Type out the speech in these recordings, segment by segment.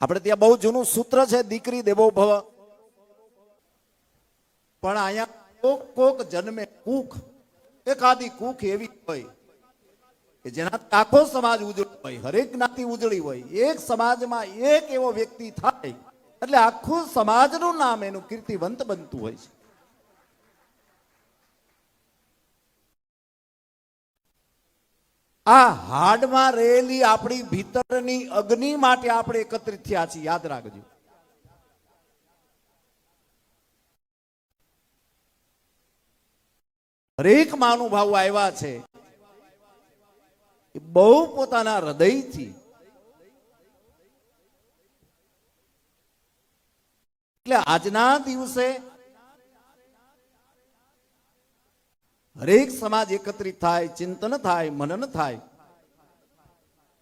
આપણે ત્યાં બહુ જૂનું સૂત્ર છે, દીકરી દેવો ભવ. પણ અહીંયા કોક કોક જન્મે કુખ. એકાદી કુખ એવી હોય કે જેના આખો સમાજ ઉજળો હોય, હરેક જ્ઞાતિ ઉજળી હોય. એક સમાજમાં એક એવો વ્યક્તિ થાય, એટલે આખું સમાજનું નામ એનું કીર્તિવંત બનતું હોય છે. આ હાડમાં રહેલી આપણી ભીતરની અગ્નિ માટે આપણે એકત્રિત થયા છીએ. યાદ રાખજો. હરેક મહાનુભાવો આવ્યા છે. બહુ પોતાના હૃદયથી. એટલે આજના દિવસે હરેક સમાજ એકત્રિત થાય, ચિંતન થાય, મનન થાય.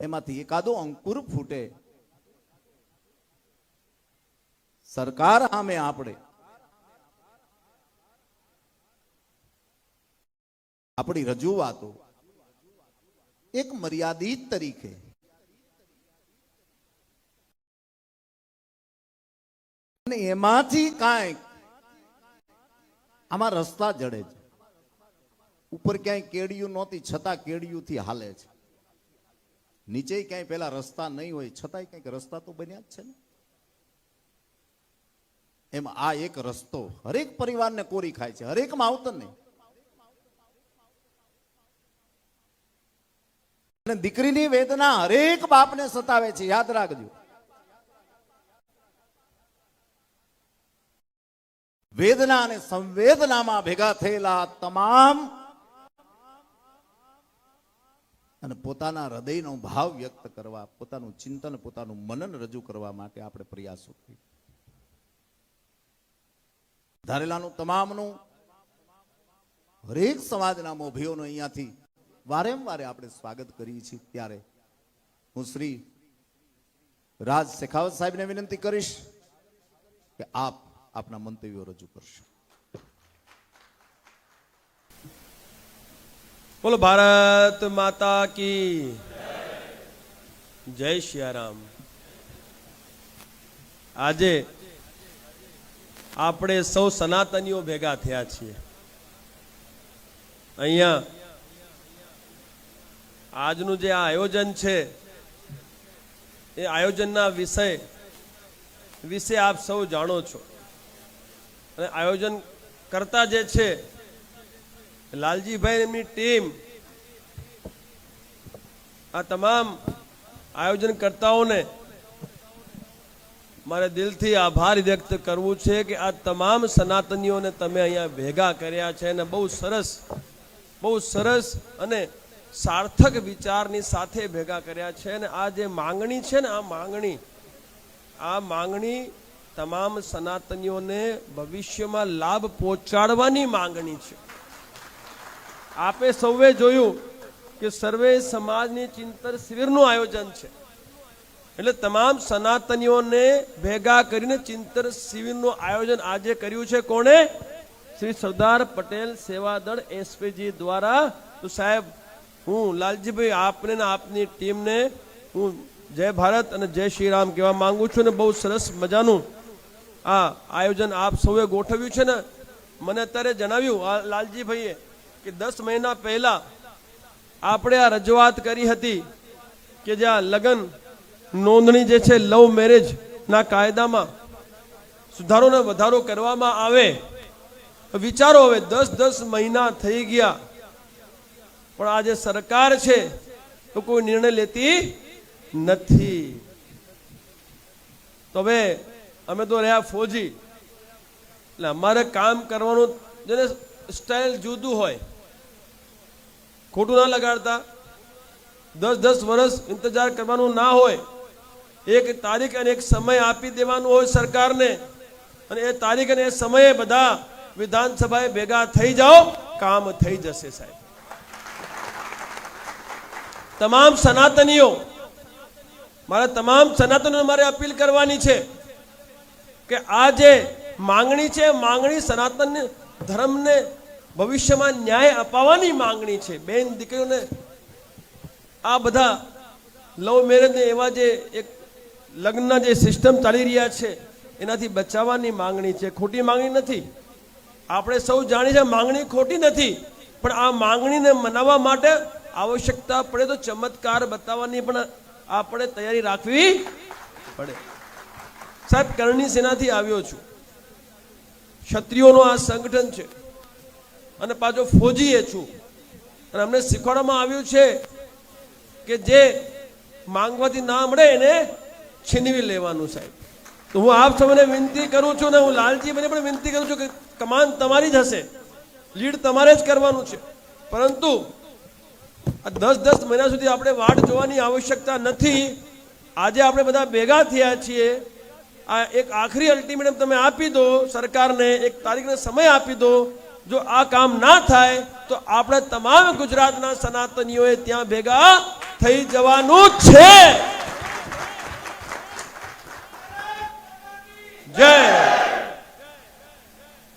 એમાંથી એકાદો અંકુર ફૂટે. સરકાર સામે આપણે. આપણી રજૂઆતો એક મર્યાદિત તરીકે. અને એમાંથી કાંઈક આમાં રસ્તા જડે છે. ઉપર ક્યાંય કેડિયું નહોતી, છતાં કેડિયુંથી હાલે છે. નીચે ક્યાંય પેલા રસ્તા નહીં હોય, છતાંય કંઈક રસ્તા તો બન્યા જ છે ને. એમ આ એક રસ્તો હરેક પરિવારને કોરી ખાય છે હરેક માવતર ને અને દીકરીની વેદના હરેક બાપને સતાવે છે, યાદ રાખજો. વેદના અને સંવેદનામાં ભેગા થયેલા તમામ અને પોતાના હૃદયનો ભાવ વ્યક્ત કરવા, પોતાનું ચિંતન, પોતાનું મનન રજૂ કરવા માટે આપણે પ્રયાસો કરીએ. ધારેલાનું તમામનું હરેક સમાજના મોભીઓનું અહીંયાથી વારેવારે આપણે સ્વાગત કરીએ છીએ ત્યારે હું શ્રી રાજ શેખાવત સાહેબને વિનંતી કરીશ કે આપ આપના મંતવ્યો રજૂ કરશો. બોલો, ભારત માતા કી જય સિયારામ આજે આપણે સૌ સનાતનીઓ ભેગા થયા છીએ. અહીંયા આજનું જે આયોજન છે, એ આયોજનના વિષય વિશે આપ સૌ જાણો છો. અને આયોજન કરતા જે છે લાલજીભાઈ એમની ટીમ આ તમામ આયોજનકર્તાઓને મારે દિલથી આભાર વ્યક્ત કરવું છે કે આ તમામ સનાતનીઓને તમે અહીંયા ભેગા કર્યા છે અને બહુ સરસ બહુ સરસ અને સાર્થક વિચારની સાથે ભેગા કર્યા છે અને આ જે માંગણી છે ને આ માંગણી આ માંગણી તમામ સનાતનીઓને ભવિષ્યમાં લાભ પહોંચાડવાની માંગણી છે. આપે સૌએ જોયું કે સર્વે સમાજની ચિંતન શિબિરનું આયોજન છે. એટલે તમામ સનાતનીઓને ભેગા કરીને ચિંતન શિબિરનું આયોજન આજે કર્યું છે કોણે? શ્રી સરદાર પટેલ સેવા દળ એસપીજી દ્વારા. તો સાહેબ, હું લાલજીભાઈ આપને આપની ટીમને હું જય ભારત અને જય શ્રી રામ કહેવા માંગુ છું ને બહુ સરસ મજાનું આ આયોજન આપ સૌએ ગોઠવ્યું છે ને. મને અત્યારે જણાવ્યું લાલજીભાઈએ કે દસ મહિના પહેલા આપણે આ રજૂઆત કરી હતી કે જ્યાં લગ્ન નોંધણી જે છે લવ મેરેજ ના કાયદામાં સુધારો ને વધારો કરવામાં આવે વિચારો હવે દસ દસ મહિના થઈ ગયા. પણ આજે સરકાર છે, તો કોઈ નિર્ણય લેતી નથી. તો હવે અમે તો રહ્યા ફોજી. એટલે અમારે કામ કરવાનું જેને સ્ટાઇલ જુદું હોય ખોટું ના લગાડતા. દસ દસ વર્ષ ઇંતજાર કરવાનું ના હોય. એક તારીખ અને એક સમય આપી દેવાનું હોય સરકારને. અને એ તારીખ અને એ સમયે બધા વિધાનસભાએ ભેગા થઈ જાઓ, કામ થઈ જશે સાહેબ. તમામ સનાતનીઓ, મારા તમામ સનાતનીઓ મારે અપીલ કરવાની છે કે આ જે માંગણી છે, માંગણી સનાતન ધર્મને ભવિષ્યમાં ન્યાય અપાવવાની માંગણી છે. બેન દીકરીઓને આ બધા લવ મેરેજને એવા જે એક લગ્નના જે સિસ્ટમ ચાલી રહ્યા છે, એનાથી બચાવવાની માંગણી છે. ખોટી માંગણી નથી. આપણે સૌ જાણીએ છીએ માંગણી ખોટી નથી, પણ આ માંગણીને મનાવવા માટે આવશ્યકતા પડે તો ચમત્કાર બતાવવાની પણ આપણે તૈયારી રાખવી પડે. સાહેબ, કરણી સેનાથી આવ્યો છું. ક્ષત્રિયોનો આ સંગઠન છે. અને પાછો ફોજીએ છું. અને અમને શીખવાડવામાં આવ્યું છે કે જે માંગવાથી ના મળે એને છીનવી લેવાનું સાહેબ. તો હું આપ સૌને વિનંતી કરું છું ને હું લાલજીભાઈને પણ વિનંતી કરું છું કે કમાન તમારી જ હશે. લીડ તમારે જ કરવાનું છે. પરંતુ આ દસ દસ મહિના સુધી આપણે વાટ જોવાની આવશ્યકતા નથી. આજે આપણે બધા ભેગા થયા છીએ. આ એક આખરી અલ્ટિમેટમ તમે આપી દો સરકારને, એક તારીખનો સમય આપી દો. જો આ કામ ના થાય, તો આપણે તમામ ગુજરાતના સનાતનીઓએ ત્યાં ભેગા થઈ જવાનું છે. જય.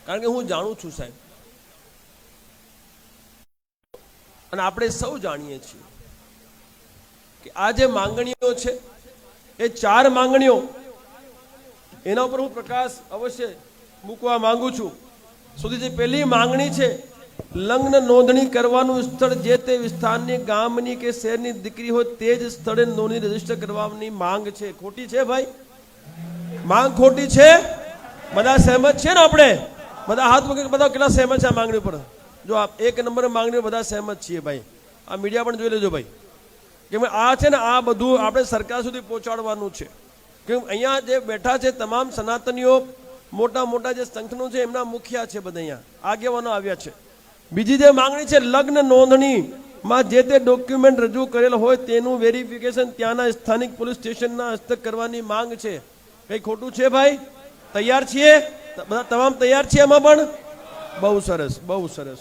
કારણ કે હું જાણું છું સાહેબ. અને આપણે સૌ જાણીએ છીએ કે આ જે માંગણીઓ છે, એ ચાર માંગણીઓ, એના ઉપર હું પ્રકાશ અવશ્ય મૂકવા માંગુ છું. સુધી પહેલી માંગણી છે, લગ્ન નોંધણી કરવાનું સ્થળ જે તે વિસ્તારની ગામની કે શહેરની દીકરી હોય તે જ સ્થળે નોંધણી રજિસ્ટર કરવાની માંગ છે. ખોટી છે ભાઈ? માંગ ખોટી છે? બધા સહેમત છે ને આપણે? બધા હાથ મૂકી બધા કેટલા સહેમત છે આ માંગણી પર જો આપ એક નંબર માંગણી બધા સહેમત છીએ ભાઈ. આ મીડિયા પણ જોઈ લેજો ભાઈ. કેમ આ છે ને આ બધું આપણે સરકાર સુધી પહોંચાડવાનું છે. કેમ અહીંયા જે બેઠા છે તમામ સનાતનીઓ મોટા મોટા જે સંઘનો છે, એમના મુખિયા છે બધા અહીંયા. આગેવાનો આવ્યા છે. બીજી જે માંગણી છે, લગ્ન નોંધણીમાં જે તે ડોક્યુમેન્ટ રજૂ કરેલ હોય તેનું વેરિફિકેશન ત્યાંના સ્થાનિક પોલીસ સ્ટેશનના હસ્તક કરવાની માંગ છે. કઈ ખોટું છે ભાઈ? તૈયાર છીએ? બધા તમામ તૈયાર છીએ એમાં પણ? બહુ સરસ બહુ સરસ.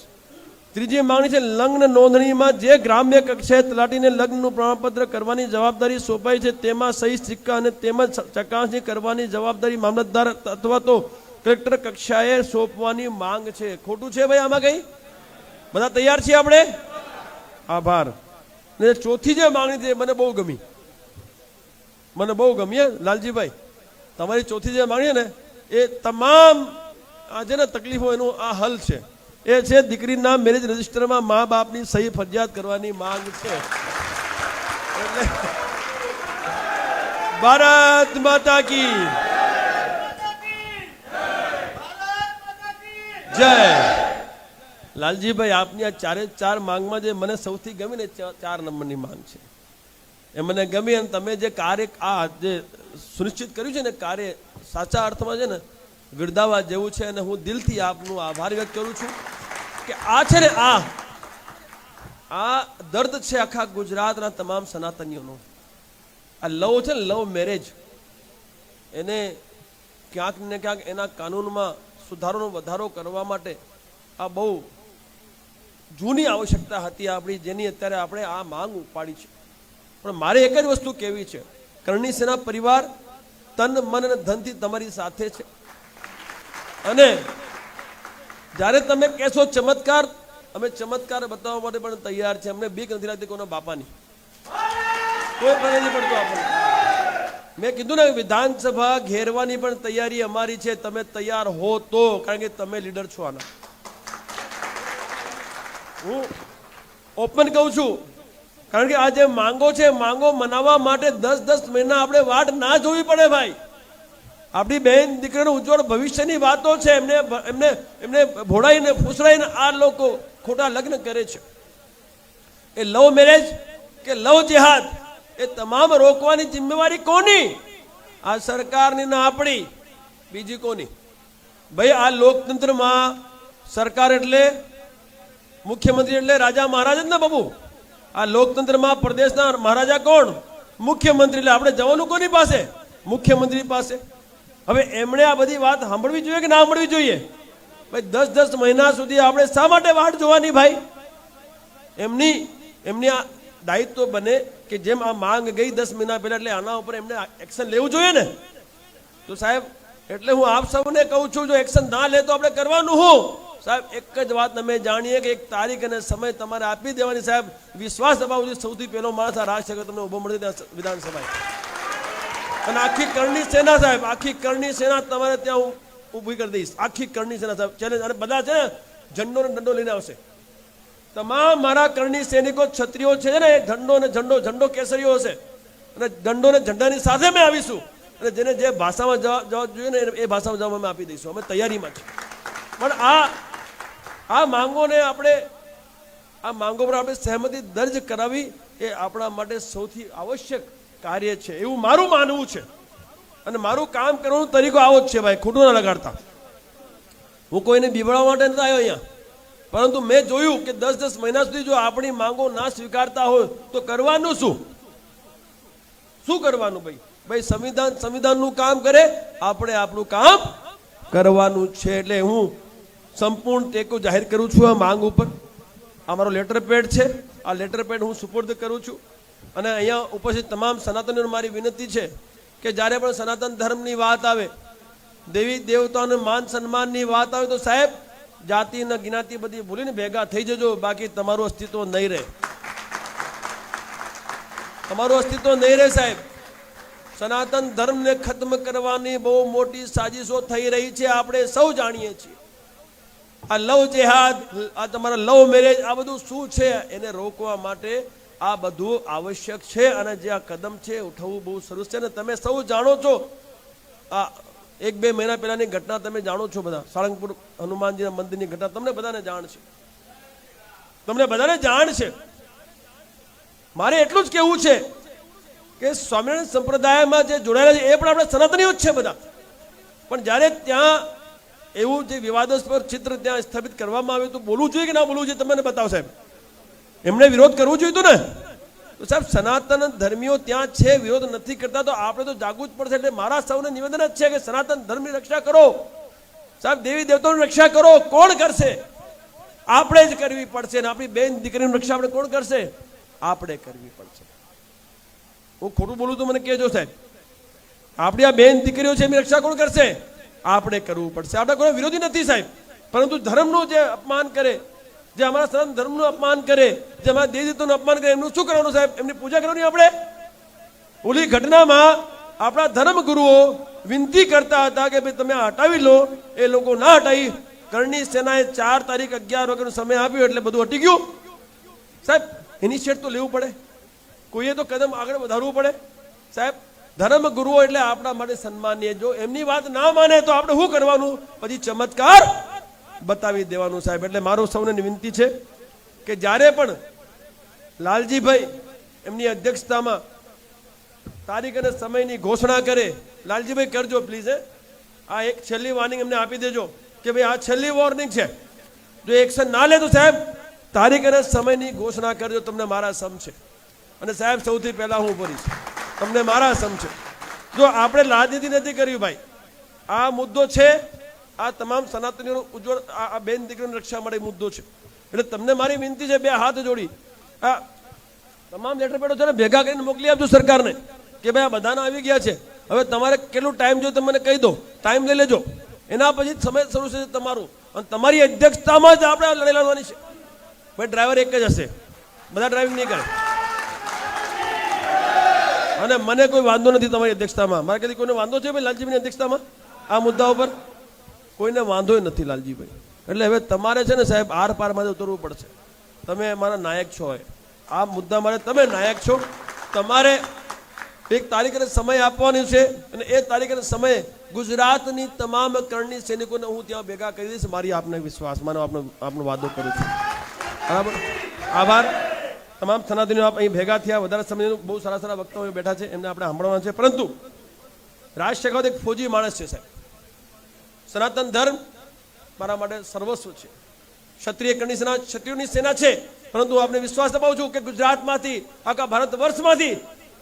ત્રીજી માંગણી છે, લગ્ન નોંધણીમાં જે ગ્રામ્ય કક્ષાએ તલાટીને લગ્નનું પ્રમાણપત્ર કરવાની જવાબદારી સોંપાઈ છે, તેમાં સહી સિક્કા અને તેમજ ચકાસણી કરવાની જવાબદારી મામલતદાર અથવા તો કલેક્ટર કક્ષાએ સોંપવાની માંગ છે. ખોટું છે ભાઈ આમાં કઈ? બધા તૈયાર છીએ આપણે? આભાર. ને ચોથી જે માંગણી છે, મને બહુ ગમી. મને બહુ ગમી લાલજીભાઈ. તમારી ચોથી જે માંગણી ને, એ તમામ આ છે ને તકલીફો એનું આ હલ છે. એ છે, દીકરીના મેરેજ રજિસ્ટરમાં મા બાપની સહી ફરજિયાત કરવાની માંગ છે. ભારત માતા કી જય. લાલજીભાઈ, આપની આ ચારે ચાર માંગમાં જે મને સૌથી ગમી ને ચાર નંબરની માંગ છે. એ મને ગમી અને તમે જે કાર્ય આ જે સુનિશ્ચિત કર્યું છે ને, કાર્ય સાચા અર્થમાં છે ને બિરદાવા જેવું છે અને હું દિલથી આપનું આભાર વ્યક્ત કરું છું. કે આ છે ને આ આ દર્દ છે આખા ગુજરાતના તમામ સનાતનીઓનો. આ લવ છે ને લવ મેરેજ. એને ક્યાંક ને ક્યાંક એના કાનૂનમાં સુધારોનો વધારો કરવા માટે આ બહુ જૂની આવશ્યકતા હતી આપણી, જેની અત્યારે આપણે આ માંગ ઉપાડી છે. પણ મારે એક જ વસ્તુ કહેવી છે? કરણી સેના પરિવાર તન, મન અને ધનથી તમારી સાથે છે. અને જ્યારે તમે કહેશો ચમત્કાર, અમે ચમત્કાર બતાવવા માટે પણ તૈયાર છે. અમને બીક નથી લાગતી કોઈના બાપાની. કોઈ પણ નથી પડતો આપણને. મેં કીધું ને, વિધાનસભા ઘેરવાની પણ તૈયારી અમારી છે. તમે તૈયાર હો તો, કારણ કે તમે લીડર છો આના. હું ઓપન કહું છું, કારણ કે આ જે માંગો છે, માંગો મનાવવા માટે દસ દસ મહિના આપણે વાટ ના જોવી પડે ભાઈ. આપણી બહેન દીકરીનું ઉજ્જવળ ભવિષ્યની વાતો છે, એમને એમને એમને ભોળાઈને ફૂસડાઈને આ લોકો ખોટા લગ્ન કરે છે. એ લવ મેરેજ કે લવ જેહાદ, એ તમામ રોકવાની જિમ્મેવારી કોની? આ સરકારની ના આપણી, બીજી કોની? ભાઈ, આ લોકતંત્રમાં સરકાર એટલે, મુખ્યમંત્રી એટલે રાજા મહારાજ જ ને બાબુ? આ લોકતંત્રમાં પ્રદેશના મહારાજા કોણ? મુખ્યમંત્રી એટલે આપણે જવાનું કોની પાસે? મુખ્યમંત્રી પાસે. હવે એમણે આ બધી વાત સાંભળવી જોઈએ કે ના સાંભળવી જોઈએ? ભાઈ, દસ દસ મહિના સુધી આપણે શા માટે વાટ જોવાની ભાઈ? એમની એમની આ દાયિત્વ બને કે જેમ આ માંગ ગઈ દસ મહિના પહેલા એટલે આના ઉપર એમને એક્શન લેવું જોઈએ ને? તો સાહેબ, એટલે હું આપ સૌને કહું છું, જો એક્શન ના લે તો આપણે કરવાનું હું? સાહેબ, એક જ વાત અમે જાણીએ કે એક તારીખ અને સમય તમારે આપી દેવાની, સાહેબ. વિશ્વાસ અભાવ સૌથી પહેલો માણસ આ રાજ તમને ઊભો મળી ત્યાં વિધાનસભાએ. અને આખી કરણી સેના સાહેબ, આખી કરણી સેના તમારે ત્યાં હું ઊભી કરી દઈશ. આખી કરણી સેના સાહેબ, ચેલેન્જ. અને બધા છે ને, ઝંડો ને દંડો લઈને આવશે. તમામ મારા કરણી સૈનિકો, છત્રીઓ છે ને, ઝંડો ને ઝંડો ઝંડો કેસરીઓ હશે. અને દંડો ને ઝંડાની સાથે અમે આવીશું. અને જેને જે ભાષામાં જવા જવા જોઈએ ને, એ ભાષામાં જવાબ અમે આપી દઈશું. અમે તૈયારીમાં છે પણ આ આ માંગોને આપણે, આ માંગો પર આપણે સહેમતી દર્જ કરાવી એ આપણા માટે સૌથી આવશ્યક કાર્ય છે. એવું મારું માનવું છે. અને મારું કામ કરવાનો તરીકો આવો જ છે ભાઈ. ખોટું ના લગાડતા. હું કોઈને બીવડાવવા માટે નથી આવ્યો અહીંયા. પરંતુ મેં જોયું કે દસ દસ મહિના સુધી જો આપણી માંગો ના સ્વીકારતા હોય તો કરવાનું શું? શું કરવાનું ભાઈ? ભાઈ સંવિધાન, સંવિધાનનું કામ કરે, આપણે આપણું કામ કરવાનું છે. એટલે હું સંપૂર્ણ ટેકો જાહેર કરું છું આ માંગ ઉપર. આ મારો લેટર પેડ છે. આ લેટર પેડ હું સુપોર્દ કરું છું. અને અહીંયા ઉપસ્થિત તમામ સનાતનીઓને મારી વિનંતી છે કે જ્યારે પણ સનાતન ધર્મની વાત આવે, દેવી દેવતાઓને માન સન્માનની વાત આવે તો સાહેબ જાતિ ને જ્ઞાતિ બધી ભૂલીને ભેગા થઈ જજો, બાકી તમારું અસ્તિત્વ નહીં રહે. તમારું અસ્તિત્વ નહીં રહે સાહેબ. સનાતન ધર્મને ખતમ કરવાની બહુ મોટી સાજિશો થઈ રહી છે, આપણે સૌ જાણીએ છીએ. આ લવ જેહાદ, આ તમારા લવ મેરેજ, આ બધું શું છે, એને રોકવા માટે આ બધું આવશ્યક છે અને જે આ કદમ છે ઉઠવવું બહુ સરસ છે અને તમે સૌ જાણો છો આ એક બે મહિના પહેલાની ઘટના તમે જાણો છો બધા. સાળંગપુર હનુમાનજીના મંદિરની ઘટના. તમને બધાને જાણ છે. તમને બધાને જાણ છે. મારે એટલું જ કહેવું છે કે સ્વામિનારાયણ સંપ્રદાયમાં જે જોડાયેલા છે, એ પણ આપણે સનાતનીઓ જ છે બધા. પણ જ્યારે ત્યાં એવું જે વિવાદાસ્પદ ચિત્ર ત્યાં સ્થાપિત કરવામાં આવ્યું તો બોલવું જોઈએ કે ના બોલવું જોઈએ, તમને બતાવો સાહેબ. એમને વિરોધ કરવો જોઈએ ને? તો સાહેબ, સનાતન ધર્મીઓ ત્યાં છે, વિરોધ નથી કરતા, તો આપણે તો જાગવું જ પડશે એટલે મારા સૌને નિવેદન જ છે કે સનાતન ધર્મની રક્ષા કરો. સાહેબ, દેવી દેવતાઓની રક્ષા કરો, કોણ કરશે? આપણે જ કરવી પડશે અને આપણી બેન દીકરીની રક્ષા આપણે કોણ કરશે? આપણે કરવી પડશે. હું ખોટું બોલું તો મને કહેજો સાહેબ. આપણી આ બેન દીકરીઓ છે, એમની રક્ષા કોણ કરશે? આપણે કરવું પડશે. આપણે કોઈ વિરોધી નથી સાહેબ. પરંતુ ધર્મનું જે અપમાન કરે જે અમારા સનાતન ધર્મનું અપમાન કરે, જે અમારા દેવદેવતાનું અપમાન કરે, એમનું શું કરવાનું સાહેબ? એમની પૂજા કરવાની આપણે? ઓલી ઘટનામાં આપણા ધર્મગુરુઓ વિનંતી કરતા હતા કે ભાઈ તમે હટાવી લો, એ લોકો ના હટાવી. કરણી સેનાએ ચાર તારીખ અગિયાર વાગ્યાનો સમય આપ્યો એટલે બધું હટી ગયું. સાહેબ ઇનિશિયેટ તો લેવું પડે. કોઈએ તો કદમ આગળ વધારવું પડે. સાહેબ ધર્મ ગુરુઓ એટલે આપણા માટે સન્માનીય. જો એમની વાત ના માને તો આપણે શું કરવાનું? પછી ચમત્કાર બતાવી દેવાનું સાહેબ. એટલે મારું સૌને વિનંતી છે કે જ્યારે પણ લાલજીભાઈ એમની અધ્યક્ષતામાં તારીખ અને સમયની ઘોષણા કરે, લાલજીભાઈ કરજો પ્લીઝ આ એક છેલ્લી વાર્નિંગ એમને આપી દેજો કે ભાઈ આ છેલ્લી વોર્નિંગ છે. જો એક્શન ના લે તો સાહેબ, તારીખ અને સમયની ઘોષણા કરજો, તમને મારા સમ છે. અને સાહેબ, સૌથી પહેલાં હું ભરીશ તમને મારા સમ છે. જો આપણે રાજનીતિ નથી કરવી ભાઈ, આ મુદ્દો છે આ તમામ સનાતનીઓનો ઉજ્જવળ આ બેન દીકરીની રક્ષા માટે મુદ્દો છે. એટલે તમને મારી વિનંતી છે બે હાથ જોડી. આ તમામ લેટર પેડો છે ને, ભેગા કરીને મોકલી આપજો સરકારને કે ભાઈ આ બધાના આવી ગયા છે. હવે તમારે કેટલું ટાઈમ જોઈએ તમે મને કહી દો. ટાઈમ લઈ લેજો. એના પછી જ સમય શરૂ થશે તમારું. અને તમારી અધ્યક્ષતામાં જ આપણે લડાઈ લડવાની છે. ભાઈ ડ્રાઈવર એક જ હશે. બધા ડ્રાઇવિંગ નહીં કરે. અને મને કોઈ વાંધો નથી તમારી અધ્યક્ષતામાં. મારે કદી કોઈને વાંધો છે ભાઈ લાલજીભાઈની અધ્યક્ષતામાં? આ મુદ્દા ઉપર? કોઈને વાંધો નથી, લાલજીભાઈ. એટલે હવે તમારે છે ને સાહેબ આર પારમાંથી ઉતરવું પડશે. તમે મારા નાયક છો આ મુદ્દા મારે તમે નાયક છો. તમારે એક તારીખ અને સમય આપવાની છે અને એ તારીખ સમયે ગુજરાતની તમામ કરણી સૈનિકોને હું ત્યાં ભેગા કરી દઈશ. મારી આપને વિશ્વાસ, માનો આપનો આપનો વાદો કરું છું. બરાબર? આભાર. તમામ સનાતનીઓ આપ અહીં ભેગા થયા. વધારે સમય બહુ સારા સારા વક્તાઓ બેઠા છે. એમને આપણે સાંભળવાના છે. પરંતુ રાજ એક ફોજી માણસ છે, સાહેબ. સનાતન ધર્મ મારા માટે સર્વસ્વ છે. ક્ષત્રિય કરણી સેના ક્ષત્રિયોની સેના છે, પરંતુ આપને વિશ્વાસ અપાવું છું કે ગુજરાતમાંથી, આખા ભારત વર્ષમાંથી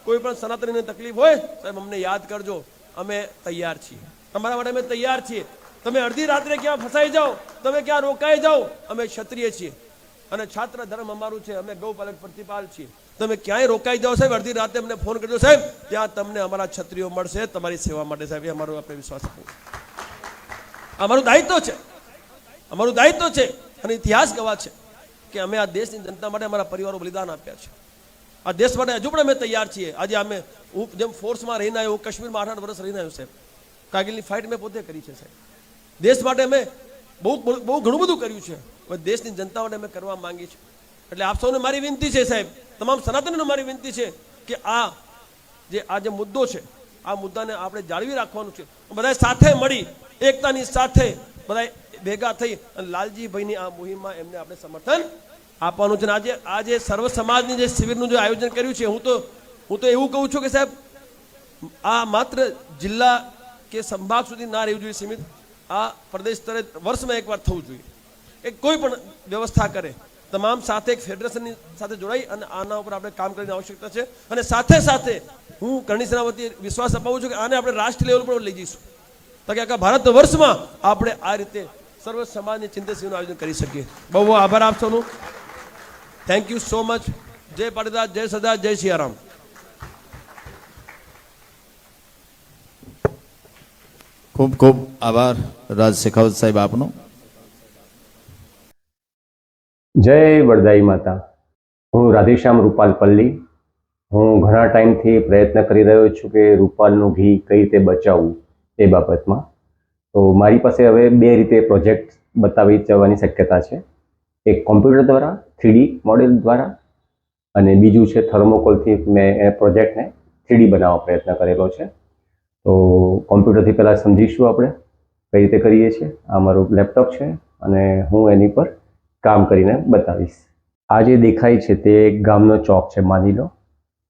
કોઈ પણ સનાતનીને તકલીફ હોય, સાહેબ, અમને યાદ કરજો, અમે તૈયાર છીએ. તમારા માટે અમે તૈયાર છીએ. તમે અડધી રાત્રે ક્યાં ફસાઈ જાઓ, તમે ક્યાં રોકાઈ જાઓ, અમે ક્ષત્રિય છીએ. અને છાત્ર ધર્મ અમારું છે, અમે ગૌપાલક પ્રતિપાલ છીએ. તમે ક્યાંય રોકાઈ જાઓ, સાહેબ, અડધી રાતે અમને ફોન કરજો, સાહેબ, ત્યાં તમને અમારા છત્રીઓ મળશે, તમારી સેવા માટે, સાહેબ, એ અમારો આપણે વિશ્વાસ આપો અમારું દાયિત્વ છે. અમારું દાયિત્વ છે અને ઇતિહાસ ગવા છે કે અમે આ દેશની જનતા માટે અમારા પરિવારો બલિદાન આપ્યા છે. આ દેશ માટે હજુ પણ અમે તૈયાર છીએ. આજે અમે હું જેમ ફોર્સમાં રહીને આવ્યો, હું કાશ્મીરમાં આઠ આઠ વર્ષ રહીને આવ્યો સાહેબ. કાગિલની ફાઇટ મેં પોતે કરી છે સાહેબ. દેશ માટે અમે બહુ બહુ ઘણું બધું કર્યું છે. હવે દેશની જનતા માટે અમે કરવા માંગીએ છીએ. એટલે આપ સૌને મારી વિનંતી છે સાહેબ, તમામ સનાતનને મારી વિનંતી છે કે આ જે આ જે મુદ્દો છે આ મુદ્દાને આપણે જાળવી રાખવાનું છે. બધા સાથે મળી, એકતાની સાથે બધા ભેગા થઈ અને લાલજીભાઈની આ મુહિમમાં એમને આપણે સમર્થન આપવાનું છે. આજે આજે સર્વ સમાજની જે શિબિરનું જે આયોજન કર્યું છે, હું તો હું તો એવું કહું છું કે સાહેબ, આ માત્ર જિલ્લા કે સંભાગ સુધી ના રહેવું જોઈએ સીમિત. આ પ્રદેશ સ્તરે વર્ષમાં એકવાર થવું જોઈએ. એ કોઈ પણ વ્યવસ્થા કરે. તમામ સાથે એક ફેડરેશનની સાથે જોડાઈ અને આના ઉપર આપણે કામ કરીને આવશ્યકતા છે. અને સાથે સાથે હું કરણી સેના વતી વિશ્વાસ અપાવું છું કે આને આપણે રાષ્ટ્ર લેવલ પર લઈ જઈશું. તાકે આખા ભારત વર્ષમાં આપણે આ રીતે સર્વ સમાજની ચિંતા શિબિરનું આયોજન કરી શકીએ. બહુ બહુ આભાર આપ સૌનો. થેન્ક યુ સો મચ જય પાટીદાર જય સદા જય સિયારામ. ખૂબ ખૂબ આભાર રાજ શેખાવત સાહેબ આપનો. જય વડદાઈ માતા. હું રાધેશ્યામ રૂપાલ પલ્લી. હું ઘણા ટાઈમથી પ્રયત્ન કરી રહ્યો છું કે રૂપાલનું ઘી કઈ રીતે બચાવવું એ બાબતમાં. તો મારી પાસે હવે બે રીતે પ્રોજેક્ટ બતાવી જવાની શક્યતા છે. એક કોમ્પ્યુટર દ્વારા થ્રીડી મોડેલ દ્વારા અને બીજું છે થર્મોકોલથી મેં એ પ્રોજેક્ટને થ્રીડી બનાવવા પ્રયત્ન કરેલો છે. તો કોમ્પ્યુટરથી પહેલાં સમજીશું આપણે કઈ રીતે કરીએ છીએ. આ મારું લેપટોપ છે અને હું એની પર કામ કરીને બતાવીશ. આ જે દેખાય છે તે એક ગામનો ચોક છે, માની લો.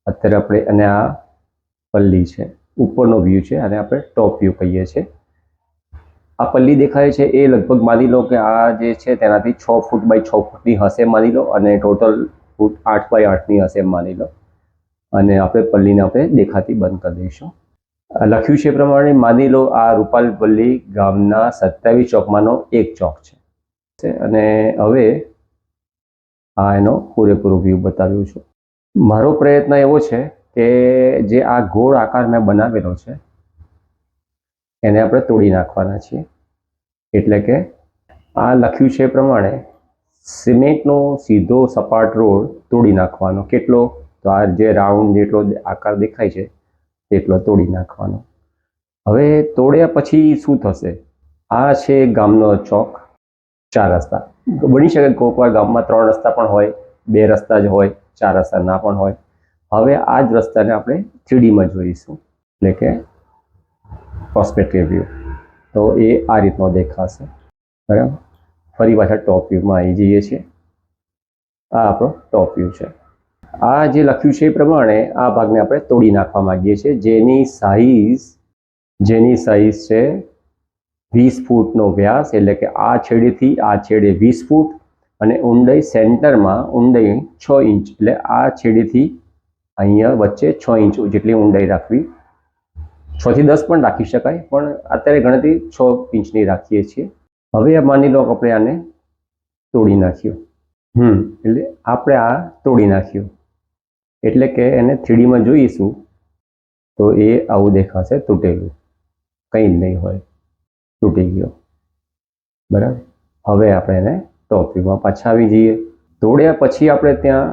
અત્યારે આપણે અને આ પલ્લી છે, ઉપરનો વ્યૂ છે અને આપણે ટોપ વ્યૂ કહીએ છીએ. આ પલ્લી દેખાય છે એ લગભગ માની લો કે આ જે છે તેનાથી છ ફૂટ બાય છ ફૂટની હશે માની લો અને ટોટલ ફૂટ આઠ બાય આઠની હશે માની લો. અને આપણે પલ્લીને આપણે દેખાતી બંધ કરી દઈશું. લખ્યું છે પ્રમાણે માની લો આ રૂપાલ પલ્લી ગામના સત્યાવીસ ચોકમાંનો એક ચોક છે. અને હવે આ એનો પૂરેપૂરો વ્યૂ બતાવ્યું છું. મારો પ્રયત્ન એવો છે કે જે આ ગોળ આકાર મેં બનાવેલો છે, એને આપણે તોડી નાખવાના છીએ. એટલે કે આ લખ્યું છે પ્રમાણે સિમેન્ટનો સીધો સપાટ રોડ તોડી નાખવાનો. કેટલો? તો આ જે રાઉન્ડ જેટલો આકાર દેખાય છે, તેટલો તોડી નાખવાનો. હવે તોડ્યા પછી શું થશે? આ છે ગામનો ચોક, ચાર રસ્તા. બની શકે કોઈક વાર ગામમાં ત્રણ રસ્તા પણ હોય, બે રસ્તા જ હોય. ચાર રસ્તા ના પણ હોય. હવે આ જ રસ્તાને આપણે થ્રીડીમાં જોઈશું. એટલે કે પ્રોસ્પેક્ટિવ વ્યૂ તો એ આ રીતનો દેખાશે. બરાબર? ફરી પાછા ટોપ વ્યૂમાં આવી જઈએ છીએ. આ આપણો ટોપ વ્યૂ છે. આ જે લખ્યું છે એ પ્રમાણે આ ભાગને આપણે તોડી નાખવા માંગીએ છીએ. જેની સાઈઝ જેની સાઈઝ છે વીસ ફૂટનો વ્યાસ, એટલે કે આ છેડેથી આ છેડે વીસ ફૂટ અને ઊંડાઈ સેન્ટરમાં ઊંડાઈ છ ઇંચ, એટલે આ છેડીથી અહીંયા વચ્ચે છ ઇંચ જેટલી ઊંડાઈ રાખવી. છથી દસ પણ રાખી શકાય, પણ અત્યારે ગણતરી છ ઇંચની રાખીએ છીએ. હવે માની લો આપણે આને તોડી નાખ્યું. હમ, એટલે આપણે આ તોડી નાખ્યું. એટલે કે એને થ્રીડીમાં જોઈશું, તો એ આવું દેખાશે તૂટેલું. કંઈ જ નહીં હોય, તૂટી ગયો. બરાબર? હવે આપણે એને ટોપ વ્યૂમાં પાછા આવી જઈએ. તોડ્યા પછી આપણે ત્યાં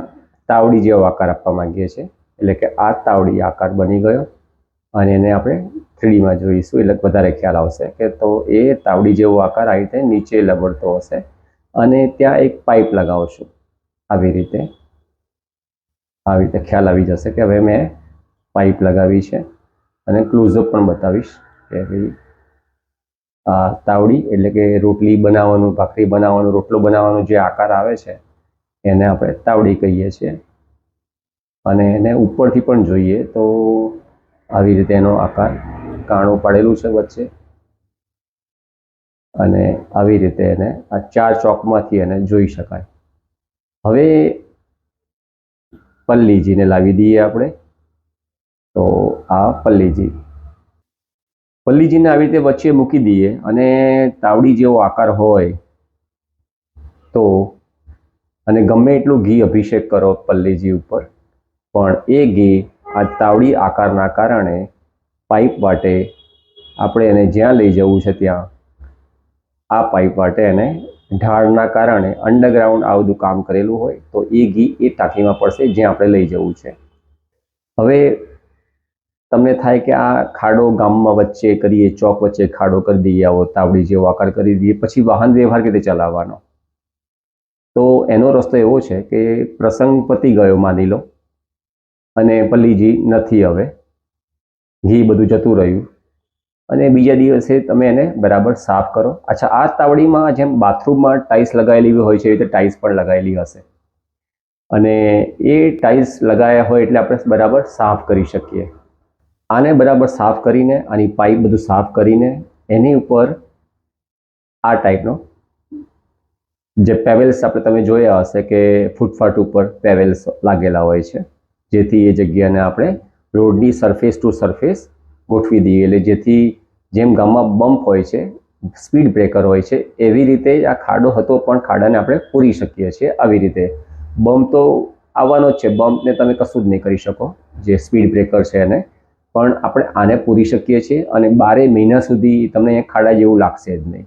તાવડી જેવો આકાર આપવા માંગીએ છીએ. એટલે કે આ તાવડી આકાર બની ગયો અને એને આપણે થ્રીડીમાં જોઈશું. એટલે વધારે ખ્યાલ આવશે કે તો એ તાવડી જેવો આકાર આવી રીતે નીચે લબડતો હશે અને ત્યાં એક પાઇપ લગાવશું. આવી રીતે આવી રીતે ખ્યાલ આવી જશે કે હવે મેં પાઇપ લગાવી છે અને ક્લોઝઅપ પણ બતાવીશ કે ભાઈ તાવડી એટલે કે રોટલી બનાવવાનું, ભાખરી બનાવવાનું, રોટલો બનાવવાનો જે આકાર આવે છે, એને આપણે તાવડી કહીએ છીએ. અને એને ઉપરથી પણ જોઈએ તો આવી રીતે એનો આકાર કાણું પડેલું છે વચ્ચે. અને આવી રીતે એને આ ચાર ચોકમાંથી એને જોઈ શકાય. હવે પલ્લીજીને લાવી દઈએ આપણે. તો આ પલ્લીજી પલ્લીજીને આવી રીતે વચ્ચે મૂકી દઈએ અને તાવડી જેવો આકાર હોય તો અને ગમે એટલું ઘી અભિષેક કરો પલ્લીજી ઉપર, પણ એ ઘી આ તાવડી આકારના કારણે પાઇપ વાટે આપણે એને જ્યાં લઈ જવું છે ત્યાં, આ પાઇપ વાટે એને ઢાળના કારણે અંડરગ્રાઉન્ડ આ બધું કામ કરેલું હોય તો એ ઘી એ ટાંકીમાં પડશે જ્યાં આપણે લઈ જવું છે. હવે તમને થાય કે આ ખાડો ગામમાં વચ્ચે કરીએ, ચોક વચ્ચે ખાડો કરી દઈએ, આવો તાવડી જેવો આકાર કરી દઈએ, પછી વાહન વ્યવહાર કેવી ચલાવવાનો? તો એનો રસ્તો એવો છે કે પ્રસંગ પતી ગયો માની લો, અને પલ્લીજી નથી હવે, ઘી બધું જતું રહ્યું, અને બીજા દિવસે તમે એને બરાબર સાફ કરો. અચ્છા, આ તાવડીમાં જેમ બાથરૂમમાં ટાઇલ્સ લગાવેલી હોય છે એ રીતે ટાઇલ્સ પણ લગાવેલી હશે. અને એ ટાઇલ્સ લગાવ્યા હોય એટલે આપણે બરાબર સાફ કરી શકીએ. આને બરાબર સાફ કરીને આની પાઇપ બધું સાફ કરીને એની ઉપર આ ટાઈપનો જે પેવેલ્સ આપણે તમે જોયા હશે કે ફૂટફાટ ઉપર પેવેલ્સ લાગેલા હોય છે, જેથી એ જગ્યાને આપણે રોડની સરફેસ ટુ સરફેસ ગોઠવી દઈએ. એટલે જેથી જેમ ગામમાં બમ્પ હોય છે, સ્પીડ બ્રેકર હોય છે, એવી રીતે આ ખાડો હતો પણ ખાડાને આપણે પૂરી શકીએ છીએ આવી રીતે. બમ્પ તો આવવાનો જ છે, બમ્પને તમે કશું જ નહીં કરી શકો, જે સ્પીડ બ્રેકર છે એને. પણ આપણે આને પૂરી શકીએ છીએ અને બારે મહિના સુધી તમને ખાડા જેવું લાગશે જ નહીં.